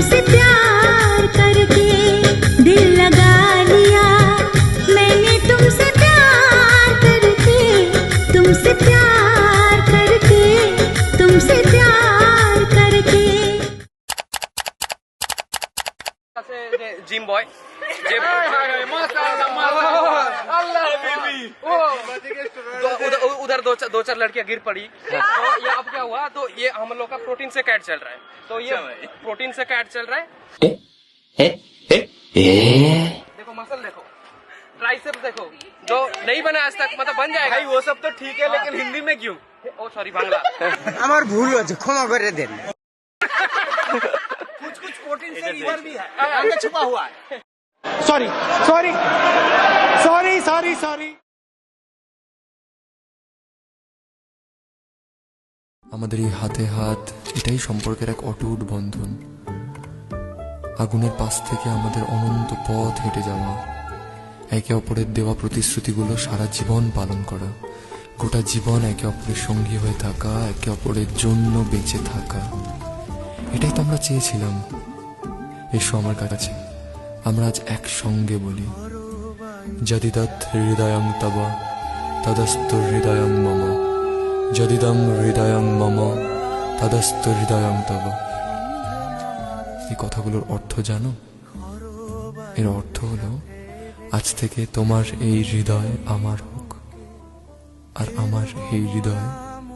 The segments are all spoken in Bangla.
तुमसे मैंने तुमसे प्यार करके तुमसे प्यार करके तुमसे प्यार करके। Gym boy gym. बॉय मस्त आल्ला बेबी ओ उधर उधर दो चार दो चार लड़कियां गिर पड़ी तो ये अब क्या हुआ तो ये हम लोग का प्रोटीन से कैट चल रहा है तो ये प्रोटीन से कैट चल रहा है देखो मसल देखो ट्राइसेप देखो जो नहीं बना आज तक मतलब बन जाएगा भाई वो सब तो ठीक है लेकिन हिंदी में क्यों ओ सॉरी बांग्ला আমার ভুল হয়েছে ক্ষমা করে দেন कुछ कुछ प्रोटीन से इधर भी है अंदर छुपा हुआ है sorry sorry sorry sorry sorry আমাদের এই হাতে হাত, এটাই সম্পর্কের এক অটুট বন্ধন। আগুনের পাশ থেকে আমাদের অনন্ত পথ হেঁটে যাওয়া, একে অপরের দেওয়া প্রতিশ্রুতিগুলো সারা জীবন পালন করা, গোটা জীবন একে অপরের সঙ্গী হয়ে থাকা, একে অপরের জন্য বেঁচে থাকা। এটাই তো আমরা চেয়েছিলাম। এসো আমার কাছে, আমরা আজ একসঙ্গে বলি। যদিদৎ হৃদয়ং তব, তদস্তু হৃদয়ং মম। যদিদং হৃদয়ং মম তদস্ত হৃদয়ং তব এই কথাগুলোর অর্থ জানো? এর অর্থ হলো, আজ থেকে তোমার এই হৃদয় আমার হোক, আর আমার এই হৃদয়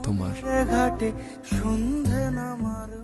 তোমার। ঘাটে সন্ধে নামার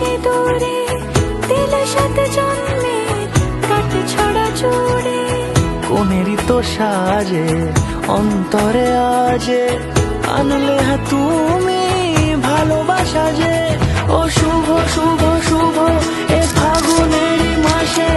সে দূরে দিল সাথে জন্মে, কাট কোনেরই তো সাজে, অন্তরে আজে, আনলে হ্যাঁ তুমি ভালোবাসা যে। ও শুভ শুভ শুভ, এ ফাগুনেরই মাসে